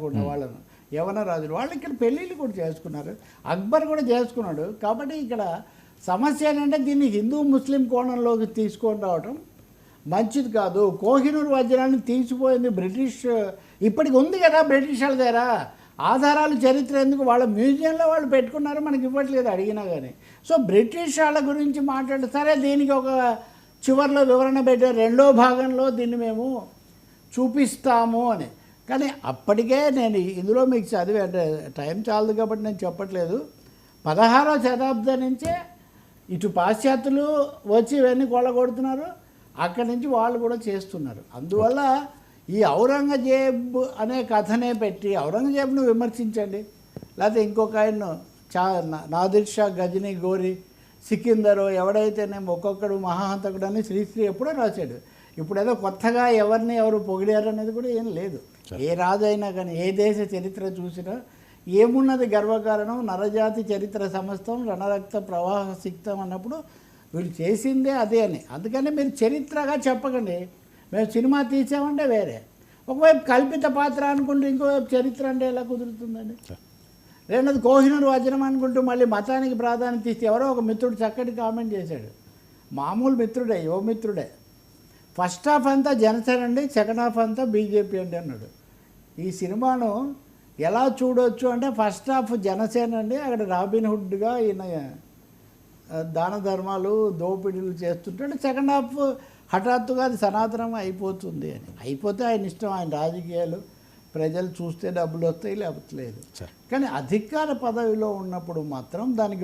ఉన్న వాళ్ళను. యవన రాజులు వాళ్ళు ఇక్కడ పెళ్ళిళ్ళు కూడా చేసుకున్నారు. అక్బర్ కూడా చేసుకున్నాడు. కాబట్టి ఇక్కడ సమస్య ఏంటంటే దీన్ని హిందూ ముస్లిం కోణంలోకి తీసుకొని రావటం మంచిది కాదు. కోహినూర్ వజ్రాన్ని తీసిపోయింది బ్రిటిష్ ఇప్పటికి ఉంది కదా బ్రిటిష్ వాళ్ళ దగ్గర. ఆధారాలు చరిత్ర ఎందుకు? వాళ్ళ మ్యూజియంలో వాళ్ళు పెట్టుకున్నారు మనకి ఇవ్వట్లేదు అడిగినా కానీ సో బ్రిటిష్ వాళ్ళ గురించి మాట్లాడు సరే దీనికి ఒక చివరిలో వివరణ పెట్టారు. రెండో భాగంలో దీన్ని మేము చూపిస్తాము అని. కానీ అప్పటికే నేను ఇందులో మీకు చదివి అంటే టైం చాలదు కాబట్టి నేను చెప్పట్లేదు. పదహారవ శతాబ్దం నుంచే ఇటు పాశ్చాత్యులు వచ్చి ఇవన్నీ కొల్లగొడుతున్నారు అక్కడి నుంచి వాళ్ళు కూడా చేస్తున్నారు. అందువల్ల ఈ ఔరంగజేబ్ అనే కథనే పెట్టి ఔరంగజేబ్ను విమర్శించండి. లేకపోతే ఇంకొక ఆయన చా నా- నాదిర్ షా గజనీ గోరి సికిందరు ఎవడైతేనేమో ఒక్కొక్కడు మహాహంతకుడు అని శ్రీశ్రీ ఎప్పుడో రాశాడు. ఇప్పుడు ఏదో కొత్తగా ఎవరిని ఎవరు పొగిడారు అనేది కూడా ఏం లేదు. ఏ రాజు అయినా కానీ ఏ దేశ చరిత్ర చూసినా ఏమున్నది గర్వకారణం? నరజాతి చరిత్ర సమస్తం రణరక్త ప్రవాహ సిక్తం అన్నప్పుడు వీళ్ళు చేసిందే అదే అని. అందుకని మీరు చరిత్రగా చెప్పకండి. మేము సినిమా తీసామంటే వేరే. ఒకవైపు కల్పిత పాత్ర అనుకుంటూ ఇంకోవైపు చరిత్ర అంటే ఎలా కుదురుతుందండి? రెండోది కోహినూరు వజ్రం అనుకుంటూ మళ్ళీ మతానికి ప్రాధాన్యత ఇస్తే ఎవరో ఒక మిత్రుడు చక్కటి కామెంట్ చేశాడు. మామూలు మిత్రుడే యువ మిత్రుడే. ఫస్ట్ హాఫ్ అంతా జనసేన అండి సెకండ్ హాఫ్ అంతా బీజేపీ అండి అన్నాడు. ఈ సినిమాను ఎలా చూడొచ్చు అంటే ఫస్ట్ హాఫ్ జనసేన అండి అక్కడ రాబిన్ హుడ్గా ఈయన దాన ధర్మాలు దోపిడీలు చేస్తుంటాడు. సెకండ్ హాఫ్ హఠాత్తుగా అది సనాతనం అయిపోతుంది అని. అయిపోతే ఆయన ఇష్టం ఆయన రాజకీయాలు ప్రజలు చూస్తే డబ్బులు వస్తాయి లేకపోతే లేదు. కానీ అధికార పదవిలో ఉన్నప్పుడు మాత్రం దానికి